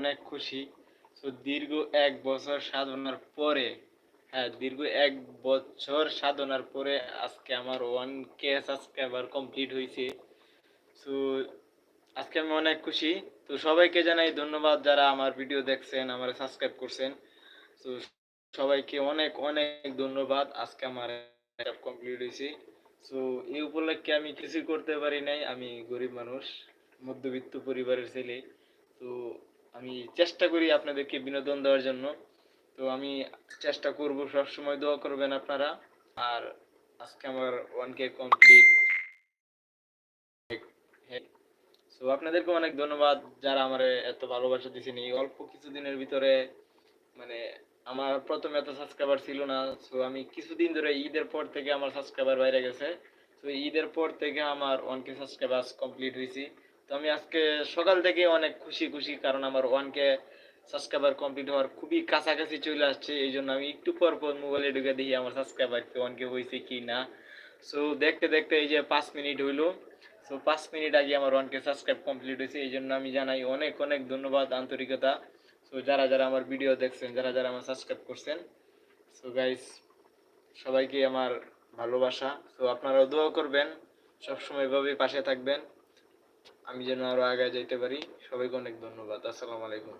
অনেক খুশি। তো দীর্ঘ এক বছর সাধনার পরে হ্যাঁ দীর্ঘ এক বছর সাধনার পরে আজকে আমার ওয়ান কে সাবস্ক্রাইবার কমপ্লিট হয়েছে তো আজকে আমি অনেক খুশি। তো সবাইকে জানাই ধন্যবাদ যারা আমার ভিডিও দেখছেন, আমার সাবস্ক্রাইব করছেন। তো সবাইকে অনেক অনেক ধন্যবাদ আজকে আমার কমপ্লিট হয়েছে তো এই উপলক্ষে আমি কিছুই করতে পারি নাই। আমি গরিব মানুষ, মধ্যবিত্ত পরিবারের ছেলে। তো আমি চেষ্টা করি আপনাদেরকে বিনোদন দেওয়ার জন্য। তো আমি চেষ্টা করব সব সময় দোয়া করবেন আপনারা। আর আজকে আমার ওয়ান কে কমপ্লিট তো আপনাদেরকে অনেক ধন্যবাদ যারা আমার এত ভালোবাসা দিয়েছেন এই অল্প কিছুদিনের ভিতরে মানে আমার প্রথমে এত সাবস্ক্রাইবার ছিল না। তো আমি কিছুদিন ধরে ঈদের পর থেকে আমার সাবস্ক্রাইবার বাইরে গেছে। তো ঈদের পর থেকে আমার ওয়ান কে সাবস্ক্রাইবার কমপ্লিট হয়েছে তো আমি আজকে সকাল থেকে অনেক খুশি খুশি, কারণ আমার ওয়ান কে সাবস্ক্রাইবার কমপ্লিট হওয়ার খুবই কাছাকাছি চলে আসছে, এই জন্য আমি একটু পর পর মোবাইলে ঢুকে দেখি আমার সাবস্ক্রাইবার ওয়ান কে হয়েছে কি না। সো দেখতে দেখতে এই যে পাঁচ মিনিট হইল। সো পাঁচ মিনিট আগে আমার ওয়ান কে সাবস্ক্রাইব কমপ্লিট হয়েছে, এই জন্য আমি জানাই অনেক অনেক ধন্যবাদ, আন্তরিকতা। সো যারা যারা আমার ভিডিও দেখছেন, যারা যারা আমার সাবস্ক্রাইব করছেন সো গাইস সবাইকে আমার ভালোবাসা। সো আপনারাও দোয়া করবেন, সবসময় এভাবেই পাশে থাকবেন। আমি যেন আরও আগে যাইতে পারি। সবাইকে অনেক ধন্যবাদ। আসসালামু আলাইকুম।